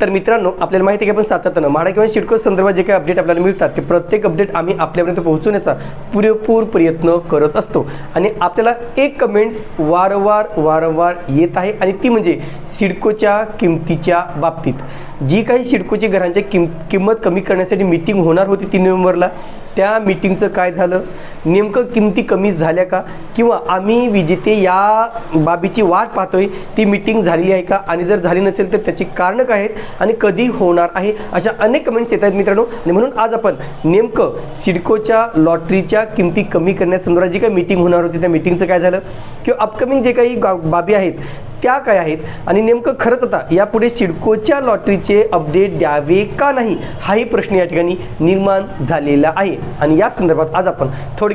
तर मित्रांनो आपल्याला माहिती आहे की आपण सातत्यानं म्हाडा किंवा शिडको संदर्भात जे काही अपडेट आपल्याला मिळतात ते प्रत्येक अपडेट आम्ही आपल्यापर्यंत पोहोचवण्याचा पुरेपूर प्रयत्न करत असतो. आणि आपल्याला एक कमेंट्स वारंवार वारंवार येत आहे आणि ती म्हणजे सिडकोच्या किमतीच्या बाबतीत. जी काही सिडकोची घरांच्या किम किंमत कमी करण्यासाठी मीटिंग होणार होती तीन नोव्हेंबरला त्या मीटिंगचं काय झालं? नेमकं किमती कमी झाल्या का? किंवा आम्ही विजेते या बाबीची वाट पाहतोय ती मीटिंग झालेली आहे का? आणि जर झाली नसेल तर त्याची कारणं काय आहेत आणि कधी होणार आहे? अशा अनेक कमेंट्स येत आहेत मित्रांनो. आणि म्हणून आज आपण नेमकं सिडकोच्या लॉटरीच्या किमती कमी करण्यासंदर्भात जी काही मीटिंग होणार होती त्या मीटिंगचं काय झालं? किंवा अपकमिंग जे काही बाबी आहेत त्या काय आहेत? आणि नेमकं खरंच आता यापुढे सिडकोच्या लॉटरीचे अपडेट द्यावे का नाही हाही प्रश्न या ठिकाणी निर्माण झालेला आहे. आणि या संदर्भात आज आपण थोडक्यात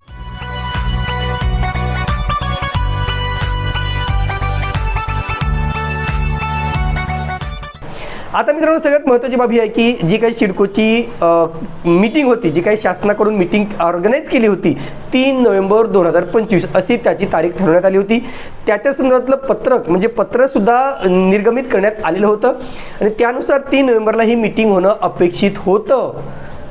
आता मित्रांनो सगळ्यात महत्त्वाची बाबी आहे की जी काही सिडकोची मीटिंग होती जी काही शासनाकडून मीटिंग ऑर्गनाईज केली होती तीन नोव्हेंबर दोन हजार पंचवीस अशी त्याची तारीख ठरवण्यात आली होती. त्याच्या संदर्भातलं पत्रक म्हणजे पत्रसुद्धा निर्गमित करण्यात आलेलं होतं. आणि त्यानुसार तीन नोव्हेंबरला ही मीटिंग होणं अपेक्षित होतं.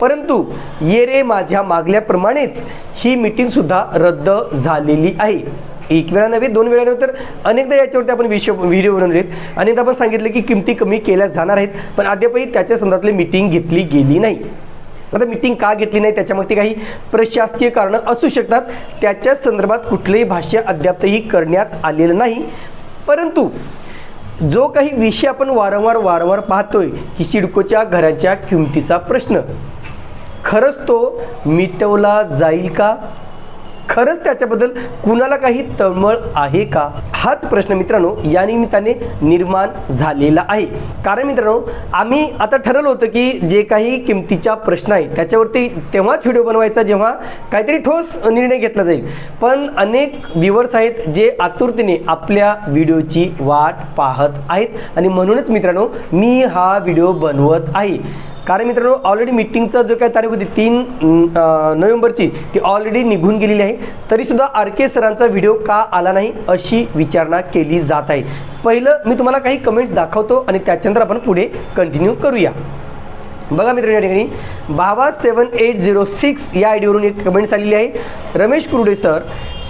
परंतु ये रे माझ्या मागल्याप्रमाणेच ही मीटिंगसुद्धा रद्द झालेली आहे. एक वेळा नव्हे दोन वेळा नव्हे तर अनेकदा याच्यावरती आपण विषय व्हिडिओ बनवलेत. अनेकदा आपण सांगितलं की किमती कमी केल्या जाणार आहेत पण अद्यापही त्याच्या संदर्भातली मीटिंग घेतली गेली नाही. आता मीटिंग का घेतली नाही त्याच्यामागती काही प्रशासकीय कारणं असू शकतात. त्याच्या संदर्भात कुठलंही भाष्य अद्यापही करण्यात आलेलं नाही. परंतु जो काही विषय आपण वारंवार वारंवार पाहतोय की सिडकोच्या घराच्या किमतीचा प्रश्न. खरंच तो मिटवला जाईल का? खरंच त्याच्याबद्दल कुणाला काही तळमळ आहे का? हाच प्रश्न मित्रांनो या निमित्ताने निर्माण झालेला आहे. कारण मित्रांनो आम्ही आता ठरवलं होतं की जे काही किमतीच्या प्रश्न आहेत त्याच्यावरती तेव्हाच व्हिडिओ बनवायचा जेव्हा काहीतरी ठोस निर्णय घेतला जाईल. पण अनेक व्ह्युअर्स आहेत जे आतुरतेने आपल्या व्हिडिओची वाट पाहत आहेत. आणि म्हणूनच मित्रांनो मी हा व्हिडिओ बनवत आहे. कारण मित्रांनो ऑलरेडी मिटिंगचा जो काही तारीख होती तीन नोव्हेंबरची ती ऑलरेडी निघून गेलेली आहे. तरीसुद्धा आर के सरांचा व्हिडिओ का आला नाही अशी विचारणा केली जात आहे. पहिलं मी तुम्हाला काही कमेंट्स दाखवतो आणि त्याच्यानंतर आपण पुढे कंटिन्यू करूया. बघा मित्र या ठिकाणी. बाबा सेवन एट झिरो सिक्स या आय डीवरून एक कमेंट्स आलेली आहे. रमेश कुरुडे सर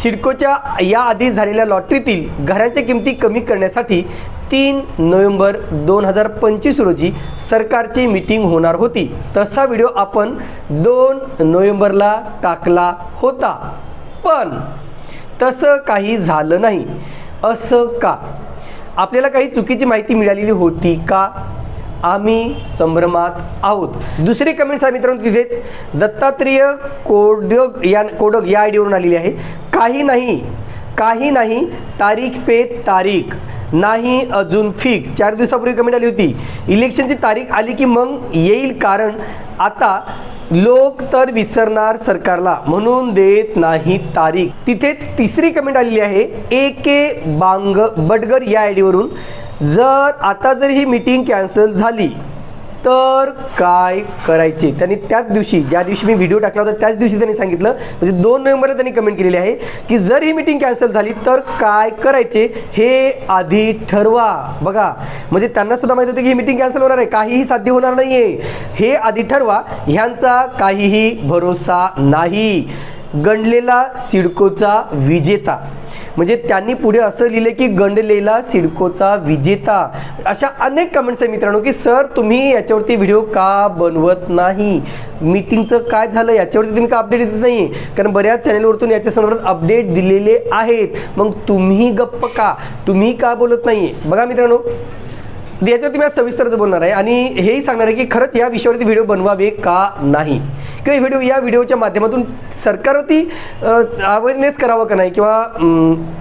सिडकोच्या या आधी झालेल्या लॉटरीतील घरांच्या किमती कमी करण्यासाठी तीन नोव्हेंबर दोन हजार पंचवीस रोजी सरकारची मीटिंग होणार होती. तसा व्हिडिओ आपण दोन नोव्हेंबरला टाकला होता. पण तसं काही झालं नाही. असं का? आपल्याला काही चुकीची माहिती मिळालेली होती का? आम्ही संभ्रमात आहोत. दुसरी कमेंट्स आहे मित्रांनो तिथेच दत्तात्रेय कोडग या कोडग या आय डीवरून आलेली आहे. काही नाही काही नाही तारीख पे तारीख. नाही अजून फिक्स चार दिवसापूर्वी कमेंट आली होती. इलेक्शनची तारीख आली की मग येईल कारण आता लोक तर विसरणार सरकारला. म्हणून देत नाही तारीख. तिथेच तिसरी कमेंट आलेली आहे. ए के बांग बडगर या आय डीवरून जर आता जर ही मीटिंग कॅन्सल झाली तर काय करायचे? त्यांनी त्याच दिवशी ज्या दिवशी मी व्हिडिओ टाकला होता त्याच दिवशी त्यांनी सांगितलं म्हणजे दोन नोव्हेंबरला त्यांनी कमेंट केलेली आहे की जर ही मीटिंग कॅन्सल झाली तर काय करायचे? हे आधी ठरवा. बघा म्हणजे त्यांना सुद्धा माहिती होतं की ही मीटिंग कॅन्सल होणार आहे काहीही साध्य होणार नाही आहे हे आधी ठरवा ह्यांचा काहीही भरोसा नाही. गणलेला सिडकोचा विजेता. म्हणजे त्यांनी पुढे असं लिहिलं की गंडलेला सिडकोचा विजेता. अशा अनेक कमेंट्स आहे मित्रांनो की सर तुम्ही याच्यावरती व्हिडिओ का बनवत नाही? मीटिंगचं काय झालं? याच्यावरती तुम्ही का अपडेट देत नाही? कारण बऱ्याच चॅनलवरतून याच्या संदर्भात अपडेट दिलेले आहेत. मग तुम्ही गप्प का? तुम्ही का बोलत नाही? बघा मित्रांनो याच्यावरती मी सविस्तर सविस्तरच बोलणार आहे आणि हेही सांगणार आहे की खरंच या विषयावरती व्हिडिओ बनवावे का नाही? किंवा व्हिडिओ या व्हिडिओच्या माध्यमातून सरकारवरती अवेअरनेस करावा का नाही? किंवा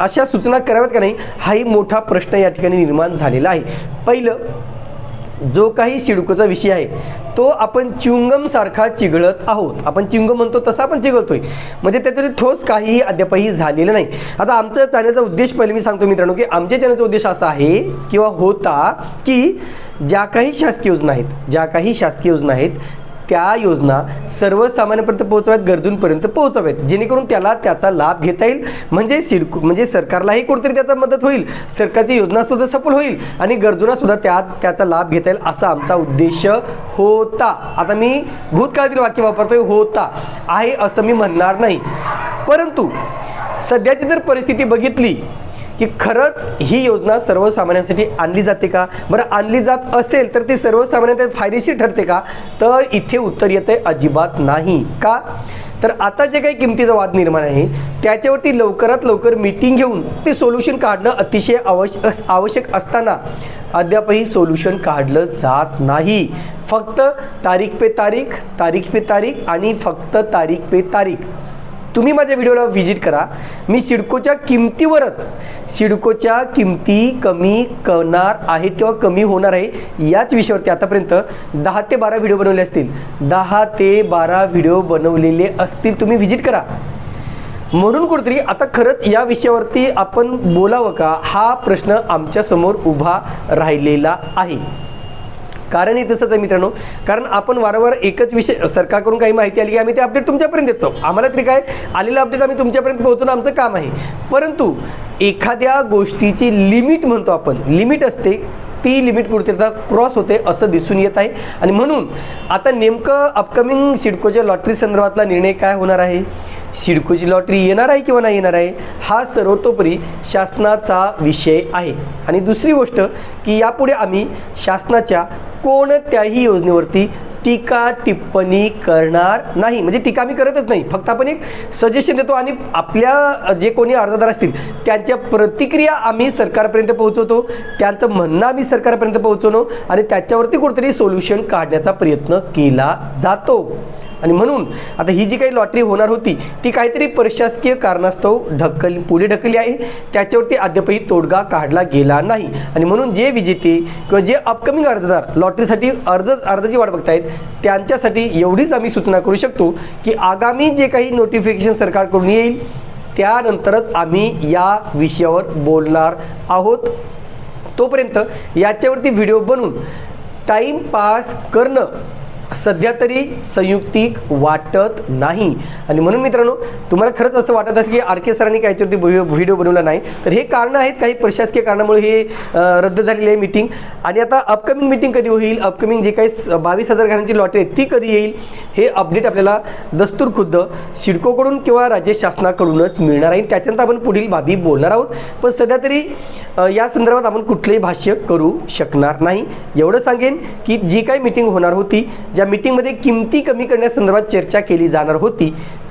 अशा सूचना कराव्यात का नाही? हाही मोठा प्रश्न या ठिकाणी निर्माण झालेला आहे. पहिलं जो काही सिडकोचा विषय आहे तो आपण चिंगमसारखा चिघळत आहोत. आपण चिंगम म्हणतो तसा आपण चिघळतोय. म्हणजे त्याच्यात ठोस काहीही अद्यापही झालेलं नाही. आता आमचं चॅनलचा उद्देश पहिले मी सांगतो मित्रांनो की आमच्या चॅनलचा उद्देश असा आहे किंवा होता की ज्या काही शासकीय योजना आहेत ज्या काही शासकीय योजना आहेत त्या योजना सर्वसामान्यपर्यंत पोहोचवाव्यात गरजूंपर्यंत पोहोचाव्यात. जेणेकरून त्याला त्याचा लाभ घेता येईल. म्हणजे सिडको म्हणजे सरकारलाही कोणतरी त्याचा मदत होईल. सरकारची योजना सुद्धा सफल होईल आणि गरजूंना सुद्धा त्याच त्याचा लाभ घेता येईल असा आमचा उद्देश होता. आता मी भूतकाळातील वाक्य वापरतोय होता. आहे असं मी म्हणणार नाही. परंतु सध्याची जर परिस्थिती बघितली की खरंच ही योजना सर्वसामान्यांसाठी आणली जाते का? बरं आणली जात असेल तर ती सर्वसामान्यांसाठी फायदेशीर ठरते का? तर इथे उत्तर येते अजिबात नाही. का? तर आता जे काही किमतीचा वाद निर्माण आहे त्याच्यावरती लवकरात लवकर मीटिंग घेऊन ते सोल्युशन काढणं अतिशय आवश्यक आवश्यक असताना अद्यापही सोल्युशन काढलं जात नाही. फक्त तारीख पे तारीख तारीख पे तारीख आणि फक्त तारीख पे तारीख. तुम्ही माझ्या व्हिडिओला व्हिजिट करा. मी सिडकोच्या किमतीवरच सिडकोच्या किमती कमी करणार आहे किंवा कमी होणार आहे याच विषयावरती आतापर्यंत दहा ते बारा व्हिडिओ बनवले असतील. दहा ते बारा व्हिडिओ बनवलेले असतील. तुम्ही व्हिजिट करा. म्हणून कुठेतरी आता खरंच या विषयावरती आपण बोलावं का? हा प्रश्न आमच्यासमोर उभा राहिलेला आहे. कारणही तसंच आहे मित्रांनो. कारण आपण वारंवार एकच विषय सरकारकडून काही माहिती आली की आम्ही ते अपडेट तुमच्यापर्यंत देतो. आम्हाला तरी काय आलेलं अपडेट आम्ही तुमच्यापर्यंत पोहोचवणं आमचं काम आहे. परंतु एखाद्या गोष्टीची लिमिट म्हणतो आपण. लिमिट असते ती लिमिट कुठे क्रॉस होते असं दिसून येत आहे. आणि म्हणून आता नेमकं अपकमिंग सिडकोच्या लॉटरी संदर्भातला निर्णय काय होणार आहे? सिडकोची लॉटरी येणार आहे किंवा नाही येणार आहे? हा सर्वतोपरी शासनाचा विषय आहे. आणि दुसरी गोष्ट की यापुढे आम्ही शासनाच्या कोणत्याही योजनेवरती टीका टिप्पणी करणार नाही? म्हणजे टीका आम्ही करतच नाही. फक्त आपण एक सजेशन देतो आणि आपल्या जे कोणी अर्जदार असतील त्यांच्या प्रतिक्रिया आम्ही सरकारपर्यंत पोहोचवतो. त्यांचं म्हणणं आम्ही सरकारपर्यंत पोहोचवतो आणि त्याच्यावरती कुठेतरी सोल्युशन काढण्याचा प्रयत्न केला जातो. आणि म्हणून आता ही जी काही लॉटरी होणार होती ती काहीतरी प्रशासकीय कारणास्तव ढकल पुढे ढकलली आहे. त्याच्यावरती अद्यापही तोडगा काढला गेला नाही. आणि म्हणून जे विजेते किंवा जे अपकमिंग अर्जदार लॉटरीसाठी अर्ज अर्जाची वाट बघतायत त्यांच्यासाठी एवढीच आम्ही सूचना करू शकतो की आगामी जे काही नोटिफिकेशन सरकारकडून येईल त्यानंतरच आम्ही या विषयावर बोलणार आहोत. तोपर्यंत याच्यावरती व्हिडिओ बनवून टाईमपास करणं सध्या तरी संयुक्तिक वाटत नाही. आणि म्हणून मित्रांनो तुम्हाला खरंच असं वाटत असेल की आर के सरांनी काय व्हिडिओ व्हिडिओ बनवला नाही. तर हे कारणं आहेत काही प्रशासकीय कारणामुळे हे रद्द झालेली आहे मीटिंग आणि आता अपकमिंग मीटिंग कधी होईल? अपकमिंग जे काही स- बावीस हजार घरांची लॉटरी आहे ती कधी येईल? हे अपडेट आपल्याला दस्तूर खुद्द सिडकोकडून किंवा राज्य शासनाकडूनच मिळणार आहे. त्याच्यानंतर आपण पुढील बाबी बोलणार आहोत. पण सध्या तरी या संदर्भात आपण कुठलंही भाष्य करू शकणार नाही. एवढं सांगेन की जी काही मिटिंग होणार होती ज्या मीटिंगमध्ये किमती कमी करण्यासंदर्भात चर्चा केली जाणार होती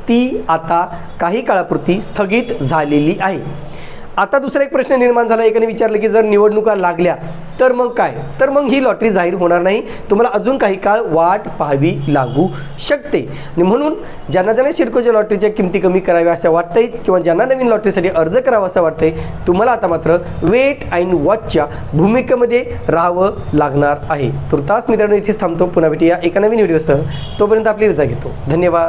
ती आता काही काळापुरती स्थगित झालेली आहे. आता दुसरा एक प्रश्न निर्माण झाला. एकाने विचारलं की जर निवडणुका लागल्या तर मग काय? तर मग ही लॉटरी जाहीर होणार नाही. तुम्हाला अजून काही काळ वाट पाहावी लागू शकते. आणि म्हणून ज्यांना ज्यांना शिडकोच्या लॉटरीच्या किमती कमी कराव्या असं वाटतंय किंवा ज्यांना नवीन लॉटरीसाठी अर्ज करावा असं वाटतंय तुम्हाला आता मात्र वेट अँड वॉचच्या भूमिकेमध्ये राहावं लागणार आहे. तुर्तास मित्रांनो इथेच थांबतो. पुन्हा भेटूया एका नवीन व्हिडिओसह. तोपर्यंत आपली रजा घेतो. धन्यवाद.